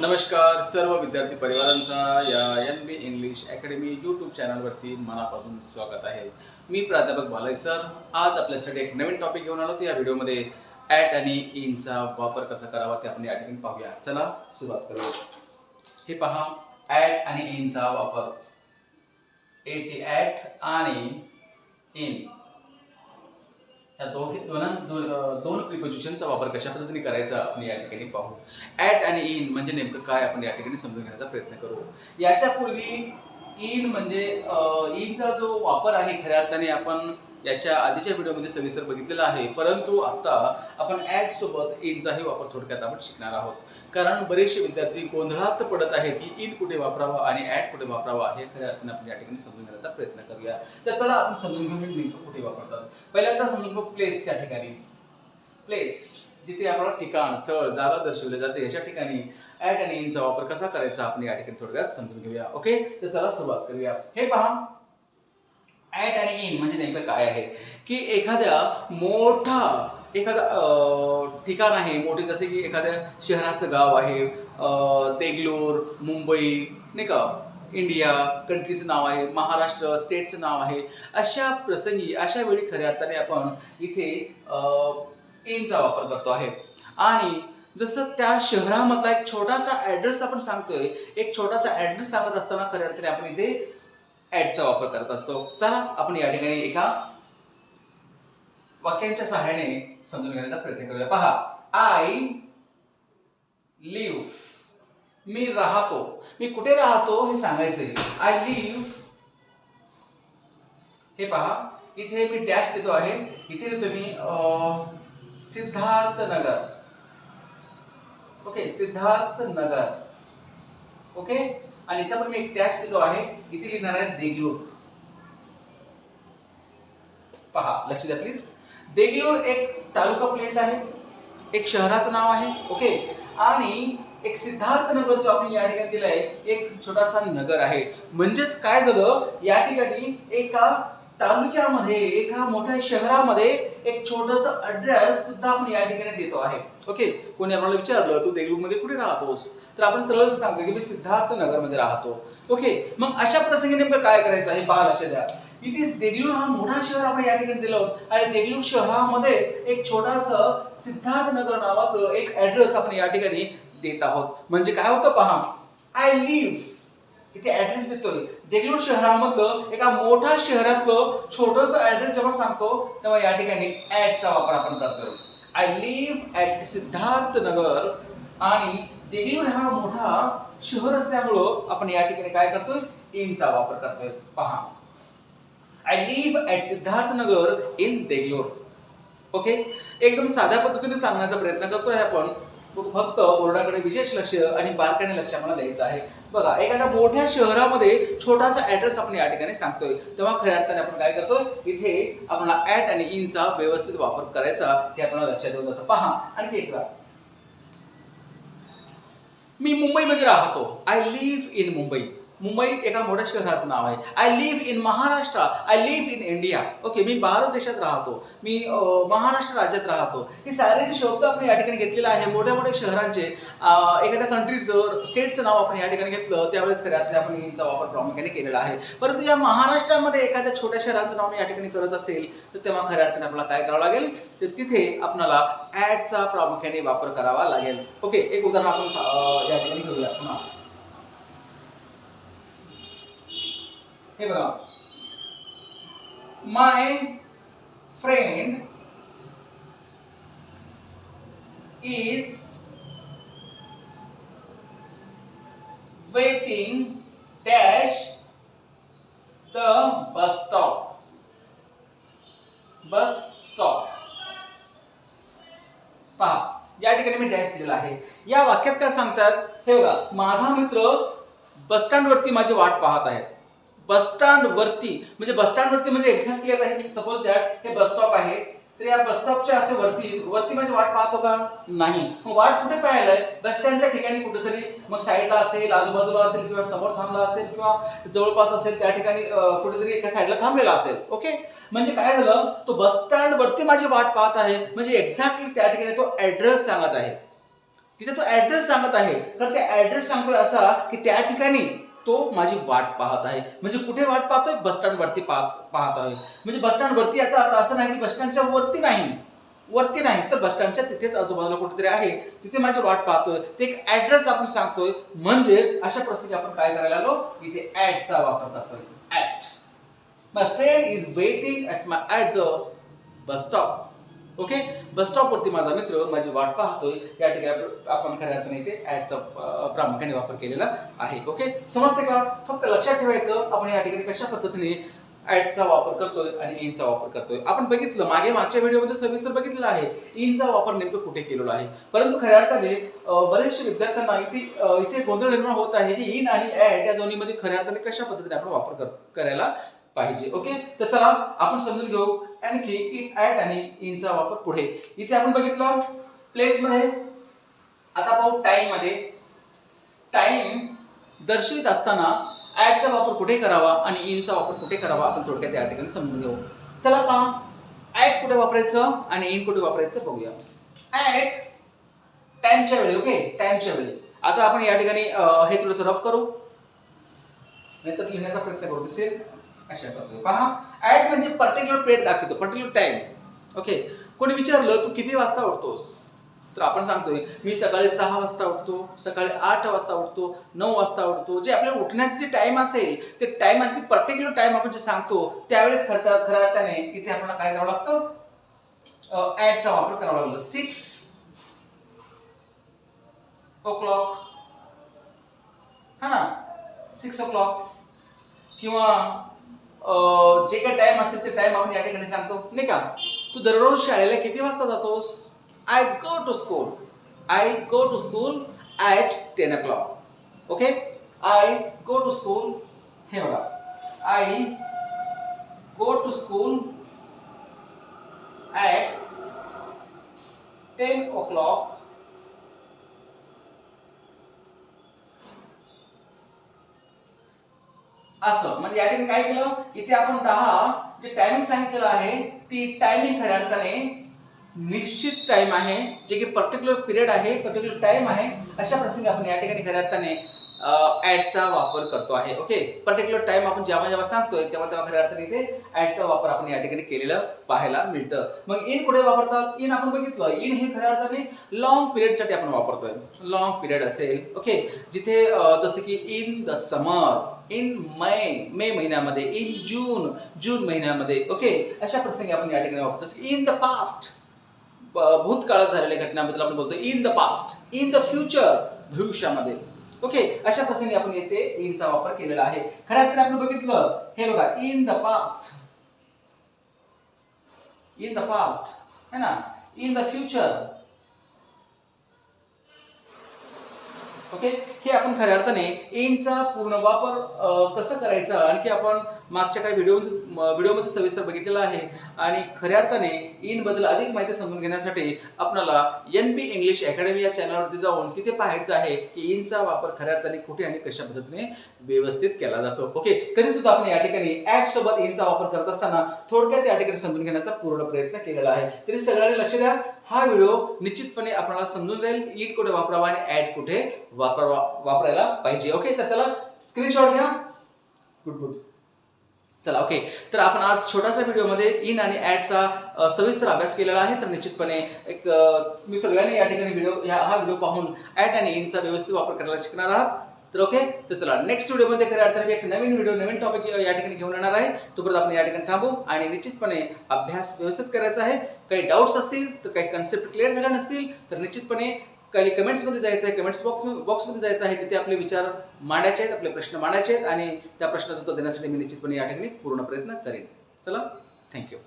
नमस्कार सर्व विद्यार्थी परिवारांचा या N B English academy YouTube चॅनलवरती मनापासून स्वागत आहे. मी प्राध्यापक बालाय सर. आज आपल्यासाठी एक नवीन टॉपिक घेऊन आलो या व्हिडिओमध्ये ॲट आणि इनचा वापर कसा करावा ते आपण या ठिकाणी पाहूया. चला सुरुवात करूया. हे पहा ॲट आणि इनचा वापर. ए टी ॲट आणि इन ह्या दोघी दोन दोन दोन प्रिपोजिशनचा वापर कशा पद्धतीने करायचा आपण या ठिकाणी पाहू. ॲट आणि इन म्हणजे नेमकं काय आपण या ठिकाणी समजून घेण्याचा प्रयत्न करू. याच्यापूर्वी इन म्हणजे इनचा जो वापर आहे खऱ्या अर्थाने आपण याच्या आधीच्या व्हिडिओमध्ये सविस्तर बघितलेला आहे. परंतु आता आपण ॲट सोबत इनचाही वापर थोडक्यात आपण शिकणार आहोत. कारण बरेचसे विद्यार्थी गोंधळात पडत आहेत की इन कुठे वापरावा आणि ॲट कुठे वापरावा हे खऱ्या अर्थाने आपण या ठिकाणी समजून घेण्याचा प्रयत्न करूया. तर चला आपण समजून घेऊ नेमकं कुठे वापरतात. पहिल्यांदा समजून घेऊ प्लेसच्या ठिकाणी. प्लेस जिथे आपल्याला ठिकाण स्थळ जागा दर्शवले जाते याच्या ठिकाणी ॲट आणि इनचा वापर कसा करायचा आपण या ठिकाणी थोडक्यात समजून घेऊया. ओके? तर चला सुरुवात करूया. हे पहा. ॲट आणि इन म्हणजे नेमकं काय आहे? की एखाद्या मोठा एखादा ठिकाण आहे मोठे जसे की एखाद्या शहराचं गाव आहे देगलोर मुंबई नाही का? इंडिया कंट्रीचं नाव आहे महाराष्ट्र स्टेटचं नाव आहे अशा प्रसंगी अशा वेळी खऱ्या अर्थाने आपण इथे इनचा वापर करतो आहे. आणि जसं त्या शहरामधला एक छोटासा ॲड्रेस आपण सांगतोय एक छोटासा ॲड्रेस सांगत असताना खऱ्या अर्थाने आपण इथे ॲडचा वापर करत असतो. चला आपण या ठिकाणी एका वाक्यांच्या सहाय्याने समजून घेण्याचा प्रयत्न करूया. पहा आय लिव्ह मी राहतो. मी कुठे राहतो हे सांगायचंय. आय लिव्ह हे पहा इथे मी डॅश देतो आहे. इथे तुम्ही सिद्धार्थ नगर. ओके सिद्धार्थ नगर. ओके आणि इथं पण मी एक टॅक्स दिलो आहे. इथे लिहिणार आहे देगलूर. पहा लक्ष द्या प्लीज देगलूर एक तालुका प्लेस आहे. एक शहराचं नाव आहे. ओके आणि एक सिद्धार्थ नगर जो आपण या ठिकाणी दिलाय एक छोटासा नगर आहे. म्हणजेच काय झालं? या ठिकाणी एका तालुक्यामध्ये एका मोठ्या शहरामध्ये एक छोटस अड्रेस सुद्धा आपण या ठिकाणी देतो आहे. ओके कोणी आपल्याला विचारलं तू देगलूरमध्ये कुठे राहतोस? तर आपण सरळ सांगतो की मी सिद्धार्थ नगरमध्ये राहतो. ओके मग अशा प्रसंगी नेमकं काय करायचं आहे? पहा लक्ष द्या. इथे देगलूर हा मोठा शहर आपण या ठिकाणी दिलं आणि देगलूर शहरामध्येच एक छोटास सिद्धार्थ नगर नावाचं एक ऍड्रेस आपण या ठिकाणी देत आहोत. म्हणजे काय होतं पहा? आय लिव्ह इथे ऍड्रेस देतोय. देगलूर शहरामधलं एका मोठ्या शहरातलं छोटस ऍड्रेस जेव्हा सांगतो तेव्हा या ठिकाणी ऍडचा वापर आपण करतो I live at Siddharth Nagar आणि देगलूर हा मोठा शहर असल्यामुळं आपण या ठिकाणी काय करतोय? इनचा वापर करतोय. पहा. I live at Siddharth Nagar in Deglur. Okay एकदम साध्या पद्धतीने सांगण्याचा प्रयत्न करतोय आपण. फक्त बोर्डाकडे विशेष लक्ष आणि बारकाने लक्ष आम्हाला द्यायचं आहे. बघा एखाद्या मोठ्या शहरामध्ये छोटासा ऍड्रेस आपण या ठिकाणी सांगतोय. तेव्हा खऱ्या अर्थाने आपण काय करतोय? इथे आपल्याला ऍट आणि इनचा व्यवस्थित वापर करायचा हे आपल्याला लक्षात येऊन जातं. पहा आणि ते करा मी मुंबईमध्ये राहतो. I live in Mumbai Mumbai एका मोठ्या शहराचं नाव आहे. I live in Maharashtra I live in India okay मी भारत देशात राहतो. मी महाराष्ट्र राज्यात राहतो. हे सारे जे शब्द आपण या ठिकाणी घेतलेले आहे मोठ्या मोठ्या शहरांचे एखाद्या कंट्रीचं स्टेटचं नाव आपण या ठिकाणी घेतलं त्यावेळेस खऱ्या अर्थाने आपण इनचा वापर प्रामुख्याने केलेला आहे. परंतु या महाराष्ट्रामध्ये एखाद्या छोट्या शहराचं नाव मी या ठिकाणी करत असेल तर तेव्हा खऱ्या अर्थाने आपल्याला काय करावं लागेल? तर तिथे आपल्याला ॲडचा प्रामुख्याने वापर करावा लागेल. ओके एक उदाहरण आपण या ठिकाणी करूया हे बघा. My friend is waiting dash the bus stop bus stop पहा या ठिकाणी मी डॅश दिलेला आहे. या वाक्यात काय सांगतात? हे बघा माझा मित्र बस स्टँड वरती माझी वाट पाहत आहेत बसस्टँड वरती म्हणजे बसस्टँड वरती म्हणजे एक्झॅक्टली आता हे सपोज दॅट हे बस स्टॉप आहे तर या बस स्टॉपच्या असे वरती वरती म्हणजे वाट पाहतो का? नाही. मग वाट कुठे पाहायलाय बस स्टँडच्या ठिकाणी कुठेतरी मग साईडला असेल आजूबाजूला असेल किंवा समोर थांबला असेल किंवा जवळपास असेल त्या ठिकाणी कुठेतरी एका साईडला थांबलेला असेल. ओके? म्हणजे काय झालं? तो बसस्टँड वरती माझी वाट पाहत आहे. म्हणजे एक्झॅक्टली त्या ठिकाणी तो ऍड्रेस सांगत आहे. तिथे तो ऍड्रेस सांगत आहे. तर ते ऍड्रेस सांगतोय असा की त्या ठिकाणी तो माझी वाट पाहत आहे. म्हणजे कुठे वाट पाहतोय? बस स्टँड वरती पाहत आहे. म्हणजे बस स्टँड वरती याचा अर्थ असं नाही की बस स्टँडच्या वरती नाही. वरती नाही तर बस स्टँडच्या तिथेच आजूबाजूला कुठेतरी आहे. तिथे माझी वाट पाहतोय. ते एक ऍड्रेस आपण सांगतोय. म्हणजेच अशा प्रसंगी आपण काय करायला आलो? इथे ऍडचा वापर करतोय. At my friend is waiting at my at the bus stop okay? Bus stop वरती माझा मित्र माझी वाट पाहतोय. या ठिकाणी आपण खऱ्या अर्थाने इथे ऍडचा प्रामुख्याने वापर केलेला आहे. ओके? समजते का? फक्त लक्षात ठेवायचं आपण या ठिकाणी कशा पद्धतीने ऍडचा वापर करतोय आणि इनचा वापर करतोय. आपण बघितलं मागे मागच्या व्हिडिओमध्ये सविस्तर बघितलं आहे. इनचा वापर नेमकं कुठे केलेला आहे? परंतु खऱ्या अर्थाने बरेचशे बरेचसे विद्यार्थ्यांना इथे इथे गोंधळ निर्माण होत आहे की इन आणि ऍड या दोन्हीमध्ये खऱ्या अर्थाने कशा पद्धतीने आपण वापर कर- करायला पाहिजे. ओके तर चला आपण समजून घेऊ. आणखी इट ऍट आणि इनचा वापर पुढे. इथे आपण बघितलं प्लेस मध्ये आता पाहू टाइममध्ये. टाइम दर्शवित असताना ऍटचा वापर कुठे करावा आणि इनचा वापर कुठे करावा आपण थोडक्यात या ठिकाणी समजून घेऊ. चला पहा. ऍट कुठे वापरायचं आणि इन कुठे वापरायचं बघूया. ऍट टाइमच्या वेळी ओके टाइमच्या वेळी. आता आपण या ठिकाणी हे थोडंसं रफ करू. नाहीतर लिहिण्याचा प्रयत्न करू दिसेल? अशा करतोय. पहा ऍट म्हणजे पर्टिक्युलर प्लेट दाखवतो पर्टिक्युलर टाइम ओके कोणी विचारलं तू किती वाजता उठतोस? तर आपण सांगतोय मी सकाळी सहा वाजता उठतो सकाळी आठ वाजता उठतो नऊ वाजता उठतो. जे आपल्या उठण्याचे जे टाइम असेल ते टाइम असेल पर्टिक्युलर टाइम आपण जे सांगतो त्यावेळेस खरं खऱ्या अर्थाने तिथे आपल्याला काय करावं लागतं? ॲडचा वापर करावा लागला सिक्स ओ क्लॉक हा ना? सिक्स ओ क्लॉक किंवा जे काही टाइम असेल ते टाइम आपण या ठिकाणी सांगतो. नाही का? तू दररोज शाळेला किती वाजता जातोस? I go to school I go to school at ten o'clock okay I go to school हे बघा. I go to school at ten o'clock असं. म्हणजे या ठिकाणी काय केलं? इथे आपण दहा जे टायमिंग सांगितलेलं आहे ती टायमिंग खऱ्या अर्थाने निश्चित टाइम आहे जे की पर्टिक्युलर पिरियड आहे पर्टिक्युलर टाइम आहे अशा प्रसंगी आपण या ठिकाणी खऱ्या अर्थाने ऍडचा वापर करतो आहे. ओके पर्टिक्युलर टाइम आपण जेव्हा जेव्हा सांगतोय तेव्हा तेव्हा खऱ्या अर्थाने इथे ऍडचा वापर आपण या ठिकाणी केलेलं पाहायला मिळतं. मग इन कुठे वापरतात? इन आपण बघितलं. इन हे खऱ्या अर्थाने लॉंग पिरियडसाठी आपण वापरतोय. लॉंग पिरियड असेल. ओके जिथे जसं की in the summer in May May महिन्यामध्ये इन जून जून महिन्यामध्ये. ओके अशा प्रसंगी आपण या ठिकाणी वापरतो. जसं इन द पास्ट भूतकाळात झालेल्या घटनाबद्दल आपण बोलतो in the past in the future भविष्यामध्ये. ओके अशा प्रसंगी आपण येथे इनचा वापर केलेला आहे. खऱ्या अर्थाने आपण बघितलं हे बघा in the past in the past है ना? इन द फ्युचर ओके हे आपण खऱ्या अर्थाने इनचा पूर्ण वापर कसं करायचा आणखी आपण मागच्या काही व्हिडिओ व्हिडिओमध्ये सविस्तर बघितलेला आहे. आणि खऱ्या अर्थाने इनबद्दल अधिक माहिती समजून घेण्यासाठी आपल्याला एन बी इंग्लिश अकॅडमी या चॅनलवरती जाऊन तिथे पाहायचं आहे की इनचा वापर खऱ्या अर्थाने कुठे आणि कशा पद्धतीने व्यवस्थित केला जातो. ओके तरी सुद्धा आपण या ठिकाणी ऍड सोबत इनचा वापर करत असताना थोडक्यात या ठिकाणी समजून घेण्याचा पूर्ण प्रयत्न केलेला आहे. तरी सगळ्यांनी लक्ष द्या. हा व्हिडिओ निश्चितपणे आपल्याला समजून जाईल. इन कुठे वापरावा आणि ऍड कुठे वापरावा वापरायला पाहिजे. ओके तर चला स्क्रीनशॉट घ्या. गुड गुड चला ओके तर आपण आज छोटासा व्हिडिओमध्ये इन आणि ऍडचा सविस्तर अभ्यास केलेला आहे. तर निश्चितपणे एक तुम्ही सगळ्यांनी या ठिकाणी व्हिडिओ हा व्हिडिओ पाहून ऍड आणि इनचा व्यवस्थित वापर करायला शिकणार आहात. तर ओके तर चला नेक्स्ट व्हिडिओमध्ये खऱ्या अर्थाने एक नवीन व्हिडिओ नवीन टॉपिक या ठिकाणी घेऊन येणार आहे. तोपर्यंत आपण या ठिकाणी थांबू आणि निश्चितपणे अभ्यास व्यवस्थित करायचा आहे. काही डाऊट्स असतील तर काही कन्सेप्ट क्लिअर झाल्या नसतील तर निश्चितपणे काही कमेंट्समध्ये जायचं आहे. कमेंट्स बॉक्स बॉक्समध्ये जायचं आहे. तिथे आपले विचार मांडायचे आहेत आपले प्रश्न मांडायचे आहेत आणि त्या प्रश्नाचं उत्तर देण्यासाठी मी निश्चितपणे या ठिकाणी पूर्ण प्रयत्न करेन. चला थँक्यू